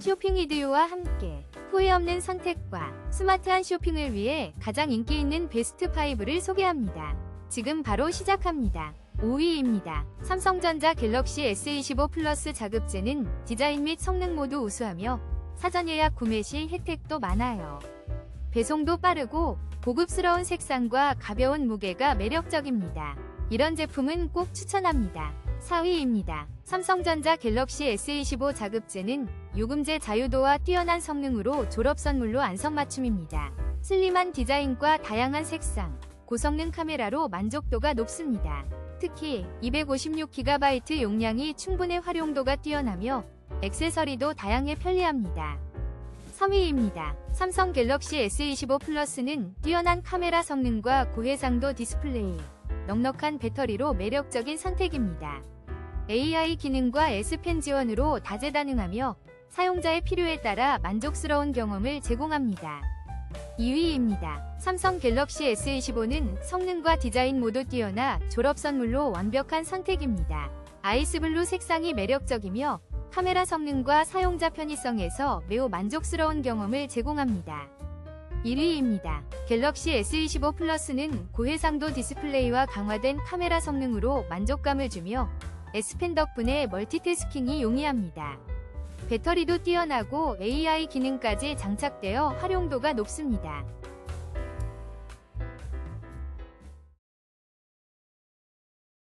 쇼핑 이디오와 함께 후회 없는 선택과 스마트한 쇼핑을 위해 가장 인기 있는 베스트 5를 소개합니다. 지금 바로 시작합니다. 5위입니다. 삼성전자 갤럭시 S25 플러스 자급제는 디자인 및 성능 모두 우수하며 사전 예약 구매 시 혜택도 많아요. 배송도 빠르고 고급스러운 색상과 가벼운 무게가 매력적입니다. 이런 제품은 꼭 추천합니다. 4위입니다. 삼성전자 갤럭시 S25 자급제는 요금제 자유도와 뛰어난 성능으로 졸업 선물로 안성맞춤입니다. 슬림한 디자인과 다양한 색상, 고성능 카메라로 만족도가 높습니다. 특히 256GB 용량이 충분해 활용도가 뛰어나며 액세서리도 다양해 편리합니다. 3위입니다. 삼성 갤럭시 S25 플러스는 뛰어난 카메라 성능과 고해상도 디스플레이, 넉넉한 배터리로 매력적인 선택입니다. AI 기능과 S펜 지원으로 다재다능하며 사용자의 필요에 따라 만족스러운 경험을 제공합니다. 2위입니다. 삼성 갤럭시 S25는 성능과 디자인 모두 뛰어나 졸업 선물로 완벽한 선택입니다. 아이스블루 색상이 매력적이며 카메라 성능과 사용자 편의성에서 매우 만족스러운 경험을 제공합니다. 1위입니다. 갤럭시 S25 플러스는 고해상도 디스플레이와 강화된 카메라 성능으로 만족감을 주며 S펜 덕분에 멀티태스킹이 용이합니다. 배터리도 뛰어나고 AI 기능까지 장착되어 활용도가 높습니다.